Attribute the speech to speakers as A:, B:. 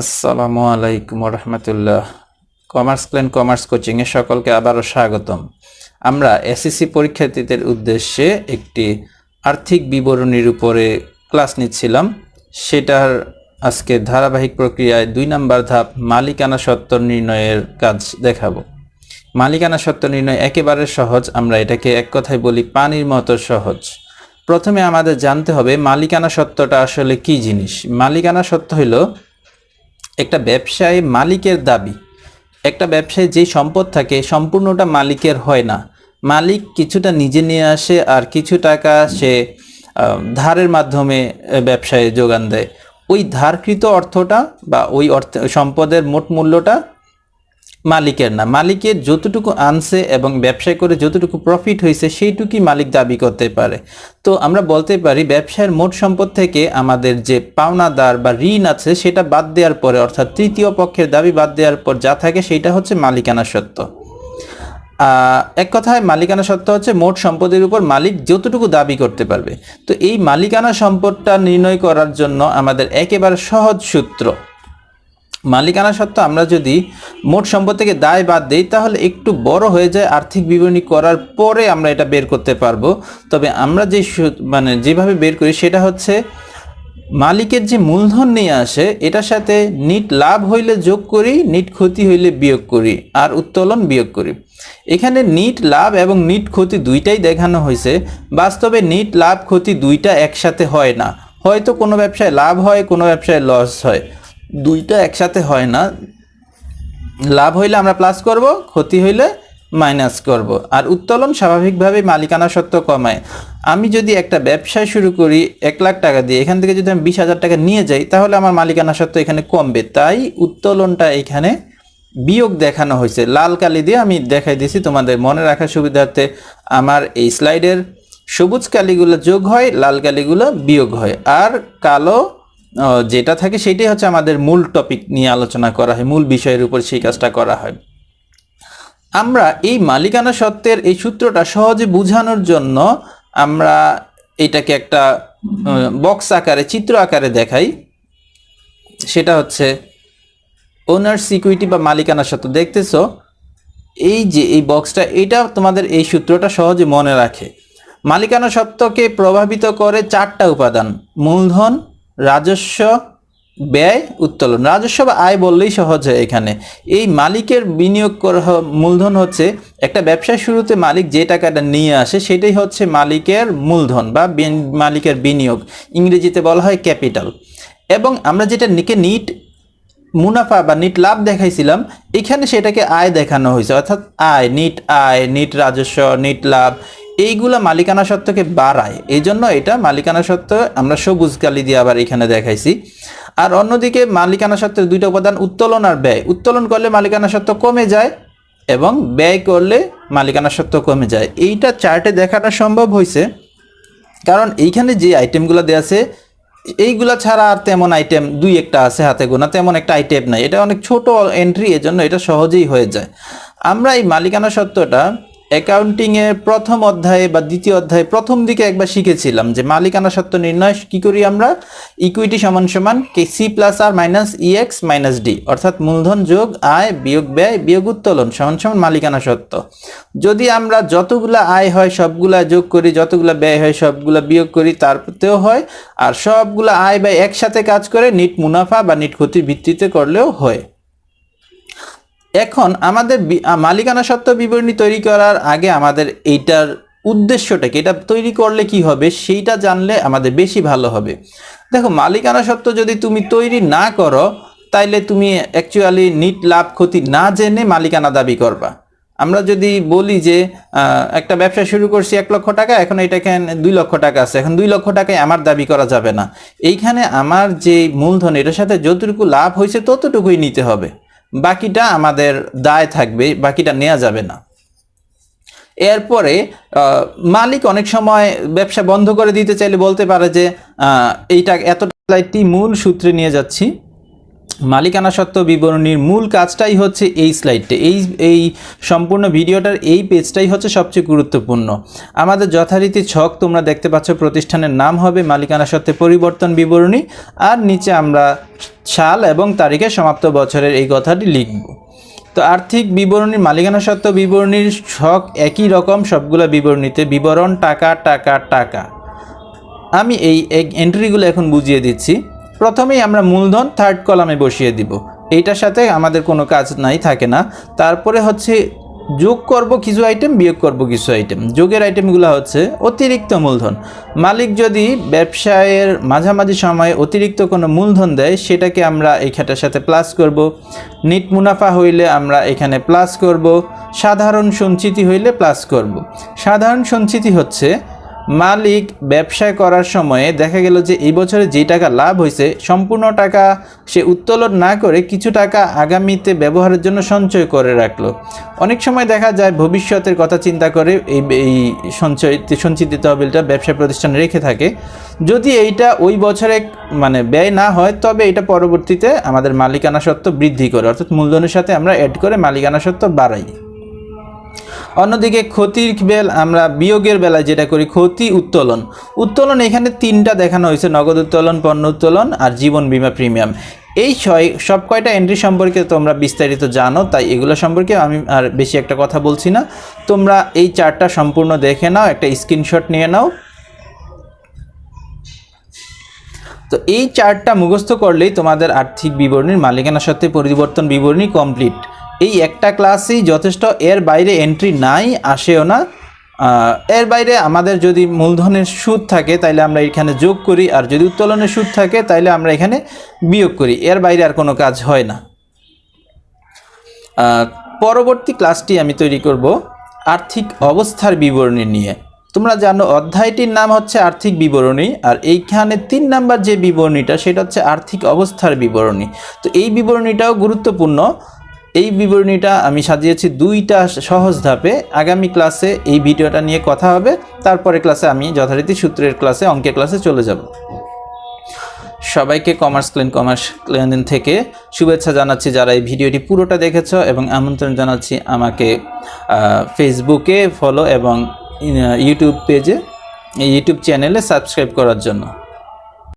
A: আসসালামু আলাইকুম রহমতুল্লাহ commerce clan commerce কোচিংয়ে সকলকে আবারও স্বাগতম। আমরা এসএসসি পরীক্ষার্থীদের উদ্দেশ্যে একটি আর্থিক বিবরণীর উপরে ক্লাস নিচ্ছিলাম। সেটার আজকে ধারাবাহিক প্রক্রিয়ায় দুই নাম্বার ধাপ মালিকানা সত্ত্ব নির্ণয়ের কাজ দেখাবো। মালিকানা সত্ত্ব নির্ণয় একেবারে সহজ, আমরা এটাকে এক কথায় বলি পানির মতো সহজ। প্রথমে আমাদের জানতে হবে মালিকানা সত্ত্বটা আসলে কি জিনিস? মালিকানা সত্ত্ব হলো একটা ব্যবসায় মালিকের দাবি। একটা ব্যবসায় যে সম্পদ থাকে, সম্পূর্ণটা মালিকের হয় না। মালিক কিছুটা নিজে নিয়ে আসে আর কিছু টাকা সে ধারের মাধ্যমে ব্যবসায় যোগান দেয়। ওই ধারকৃত অর্থটা বা ওই অর্থ সম্পদের মোট মূল্যটা মালিকের না মালিকের যতটুকু আনছে এবং ব্যবসায় করে যতটুকু প্রফিট হয়েছে, সেইটুকুই মালিক দাবি করতে পারে। তো আমরা বলতে পারি ব্যবসায়ের মোট সম্পদ থেকে আমাদের যে পাওনাদার বা ঋণ আছে, সেটা বাদ দেওয়ার পরে, অর্থাৎ তৃতীয় পক্ষের দাবি বাদ দেওয়ার পর যা থাকে, সেইটা হচ্ছে মালিকানা সত্ত্ব। এক কথায় মালিকানা সত্ত্ব হচ্ছে মোট সম্পদের উপর মালিক যতটুকু দাবি করতে পারবে। তো এই মালিকানা সম্পদটা নির্ণয় করার জন্য আমাদের একেবারে সহজ সূত্র। মালিকানা সত্ত্ব আমরা যদি মোট সম্পদ থেকে দায় বাদ দেই, তাহলে একটু বড় হয়ে যায় আর্থিক বিবরণী করার পরে আমরা এটা বের করতে পারব। তবে আমরা যে মানে যেভাবে বের করি, সেটা হচ্ছে মালিকের যে মূলধন নিয়ে আসে, এটার সাথে নিট লাভ হইলে যোগ করি, নিট ক্ষতি হইলে বিয়োগ করি, আর উত্তোলন বিয়োগ করি। এখানে নিট লাভ এবং নিট ক্ষতি দুইটাই দেখানো হয়েছে। বাস্তবে নিট লাভ ক্ষতি দুইটা একসাথে হয় না। হয়তো কোনো ব্যবসায় লাভ হয়, কোনো ব্যবসায় লস হয়। দুইটা একসাথে হয় না। লাভ হইলে আমরা প্লাস করব, ক্ষতি হইলে মাইনাস করব। আর উত্তোলন স্বাভাবিকভাবে মালিকানা সত্ত্ব কমায়। আমি যদি একটা ব্যবসা শুরু করি, এক লাখ টাকা দিয়ে, এখান থেকে যদি আমি বিশ হাজার টাকা নিয়ে যাই, তাহলে আমার মালিকানা সত্ত্ব এখানে কমবে। তাই উত্তোলনটা এখানে বিয়োগ দেখানো হয়েছে। লাল কালি দিয়ে আমি দেখাই দিয়েছি তোমাদের মনে রাখার সুবিধার্থে। আমার এই স্লাইডের সবুজ কালিগুলো যোগ হয়, লাল কালিগুলো বিয়োগ হয়। আর কালো যেটা থাকে সেটাই হচ্ছে আমাদের মূল টপিক নিয়ে আলোচনা করা হয়, মূল বিষয়ের উপর সেই কাজটা করা হয়। আমরা এই মালিকানা সত্ত্বের এই সূত্রটা সহজে বোঝানোর জন্য আমরা এটাকে একটা বক্স আকারে, চিত্র আকারে দেখাই। সেটা হচ্ছে ওনার্স সিকিউরিটি বা মালিকানা সত্ত্ব দেখতেছো, এই যে এই বক্সটা এটা তোমাদের এই সূত্রটা সহজে মনে রাখে। মালিকানা সত্ত্বকে প্রভাবিত করে চারটা উপাদান, মূলধন রাজস্ব, ব্যয়, উত্তোলন। রাজস্ব বা আয় বললেই সহজ হয় এখানে। এই মালিকের বিনিয়োগ করা মূলধন হচ্ছে একটা ব্যবসার শুরুতে মালিক যে টাকাটা নিয়ে আসে সেটাই হচ্ছে মালিকের মূলধন বা মালিকের বিনিয়োগ। ইংরেজিতে বলা হয় ক্যাপিটাল। এবং আমরা যেটা নিকে নিট মুনাফা বা নিট লাভ দেখাইছিলাম, এখানে সেটাকে আয় দেখানো হয়েছে। অর্থাৎ আয়, নিট আয়, নিট রাজস্ব, নিট লাভ এইগুলা মালিকানা সত্ত্বকে বাড়ায়। এই জন্য এটা মালিকানা সত্ত্ব আমরা সবুজ কালি দিয়ে আবার এখানে দেখাইছি। আর অন্যদিকে মালিকানা সত্ত্বের দুইটা উপাদান উত্তোলন আর ব্যয়। উত্তোলন করলে মালিকানা সত্ত্ব কমে যায় এবং ব্যয় করলে মালিকানা সত্ত্ব কমে যায়। এইটা চার্টে দেখানো সম্ভব হয়েছে কারণ এইখানে যে আইটেমগুলো দেওয়া আছে, এইগুলা ছাড়া আর তেমন আইটেম দুই একটা আছে হাতে গোনা, তেমন একটা আইটেম নাই। এটা অনেক ছোট এন্ট্রি এজন্য এটা সহজেই হয়ে যায়। আমরা এই মালিকানা সত্ত্বটা অ্যাকাউন্টিংয়ের প্রথম অধ্যায়ে বা দ্বিতীয় অধ্যায়ে প্রথম দিকে একবার শিখেছিলাম যে মালিকানা সত্ত্ব নির্ণয় কি করি আমরা? ইকুইটি সমান সমান কে C plus R minus EX minus D অর্থাৎ মূলধন যোগ আয় বিয়োগ ব্যয় বিয়োগ উত্তোলন সমান সমান মালিকানা সত্ত্ব যদি আমরা যতগুলা আয় হয় সবগুলা যোগ করি, যতগুলা ব্যয় হয় সবগুলা বিয়োগ করি তারপরেও হয়। আর সবগুলা আয় ব্যয় একসাথে কাজ করে, নিট মুনাফা বা নিট ক্ষতির ভিত্তিতে করলেও হয়। এখন আমাদের মালিকানা সত্ত্ব বিবরণী তৈরি করার আগে আমাদের এইটার উদ্দেশ্যটাকে এটা তৈরি করলে কি হবে? সেইটা জানলে আমাদের বেশি ভালো হবে। দেখো, মালিকানা সত্ত্ব যদি তুমি তৈরি না করো, তাইলে তুমি অ্যাকচুয়ালি নিট লাভ ক্ষতি না জেনে মালিকানা দাবি করবা। আমরা যদি বলি যে একটা ব্যবসা শুরু করছি এক লক্ষ টাকা, এখন এটা এখানে দুই লক্ষ টাকা আছে। এখন দুই লক্ষ টাকায় আমার দাবি করা যাবে না। এইখানে আমার যে মূলধন, এটার সাথে যতটুকু লাভ হয়েছে ততটুকুই নিতে হবে। বাকিটা আমাদের দায় থাকবে, বাকিটা নেওয়া যাবে না। এরপরে মালিক অনেক সময় ব্যবসা বন্ধ করে দিতে চাইলে বলতে পারে যে এইটা এতটা একটি মূল সূত্রে নিয়ে যাচ্ছি। মালিকানা সত্ত্ব বিবরণীর মূল কাজটাই হচ্ছে এই স্লাইডটা এই এই সম্পূর্ণ ভিডিওটার এই পেজটাই হচ্ছে সবচেয়ে গুরুত্বপূর্ণ। আমাদের যথারীতি ছক তোমরা দেখতে পাচ্ছ, প্রতিষ্ঠানের নাম হবে মালিকানা সত্ত্বে পরিবর্তন বিবরণী, আর নিচে আমরা সাল এবং তারিখে সমাপ্ত বছরের এই কথাটি লিখব। তো আর্থিক বিবরণীর মালিকানা সত্ত্ব বিবরণীর ছক একই রকম, সবগুলো বিবরণীতে বিবরণ টাকা টাকা টাকা। আমি এই এন্ট্রিগুলো এখন বুঝিয়ে দিচ্ছি। প্রথমেই আমরা মূলধন থার্ড কলামে বসিয়ে দিব। এইটার সাথে আমাদের কোনো কাজ নাই, থাকে না। তারপরে হচ্ছে যোগ করব কিছু আইটেম বিয়োগ করব কিছু আইটেম যোগের আইটেমগুলো হচ্ছে অতিরিক্ত মূলধন। মালিক যদি ব্যবসায়ের মাঝামাঝি সময়ে অতিরিক্ত কোনো মূলধন দেয়, সেটাকে আমরা এই সাথে প্লাস করব। নিট মুনাফা হইলে আমরা এখানে প্লাস করব। সাধারণ সঞ্চিতি হইলে প্লাস করব। সাধারণ সঞ্চিতি হচ্ছে মালিক ব্যবসায় করার সময়ে দেখা গেল যে এই বছরে যেই টাকা লাভ হয়েছে, সম্পূর্ণ টাকা সে উত্তোলন না করে কিছু টাকা আগামীতে ব্যবহারের জন্য সঞ্চয় করে রাখল। অনেক সময় দেখা যায় ভবিষ্যতের কথা চিন্তা করে এই এই সঞ্চয় সঞ্চিত তহবিলটা ব্যবসা প্রতিষ্ঠান রেখে থাকে। যদি এইটা ওই বছরে মানে ব্যয় না হয়, তবে এটা পরবর্তীতে আমাদের মালিকানা সত্ত্ব বৃদ্ধি করে। অর্থাৎ মূলধনের সাথে আমরা অ্যাড করে মালিকানা সত্ত্ব বাড়াই। অন্যদিকে ক্ষতির বেল আমরা বিয়োগের বেলায় যেটা করি, ক্ষতি উত্তোলন। উত্তোলন এখানে তিনটা দেখানো হয়েছে, নগদ উত্তোলন, পণ্য উত্তোলন আর জীবন বিমা প্রিমিয়াম। এই ছয় সব কয়টা এন্ট্রি সম্পর্কে তোমরা বিস্তারিত জানো, তাই এগুলো সম্পর্কে আমি আর বেশি একটা কথা বলছি না। তোমরা এই চারটা সম্পূর্ণ দেখে নাও, একটা স্ক্রিনশট নিয়ে নাও। তো এই চারটা মুখস্থ করলেই তোমাদের আর্থিক বিবরণীর মালিকানা সত্ত্বে পরিবর্তন বিবরণী কমপ্লিট এই একটা ক্লাসেই যথেষ্ট, এর বাইরে এন্ট্রি নাই, আসেও না। এর বাইরে আমাদের যদি মূলধনের সুদ থাকে, তাইলে আমরা এখানে যোগ করি, আর যদি উত্তোলনের সুদ থাকে, তাইলে আমরা এখানে বিয়োগ করি, এর বাইরে আর কোনো কাজ হয় না। পরবর্তী ক্লাসটি আমি তৈরি করব, আর্থিক অবস্থার বিবরণী নিয়ে। তোমরা জানো, অধ্যায়টির নাম হচ্ছে আর্থিক বিবরণী, আর এইখানে তিন নাম্বার যে বিবরণীটা, সেটা হচ্ছে আর্থিক অবস্থার বিবরণী। তো এই বিবরণীটাও গুরুত্বপূর্ণ। এই বিবরণীটা আমি সাজিয়েছি দুইটা সহজ ধাপে। আগামী ক্লাসে এই ভিডিওটা নিয়ে কথা হবে। তারপরে ক্লাসে আমি যথারীতি সূত্রের ক্লাসে, অঙ্কের ক্লাসে চলে যাব। সবাইকে কমার্স ক্লেন কমার্স ক্লেন থেকে শুভেচ্ছা জানাচ্ছি যারা এই ভিডিওটি পুরোটা দেখেছ এবং আমন্ত্রণ জানাচ্ছি আমাকে ফেসবুকে ফলো এবং ইউটিউব পেজে ইউটিউব চ্যানেলে সাবস্ক্রাইব করার জন্য।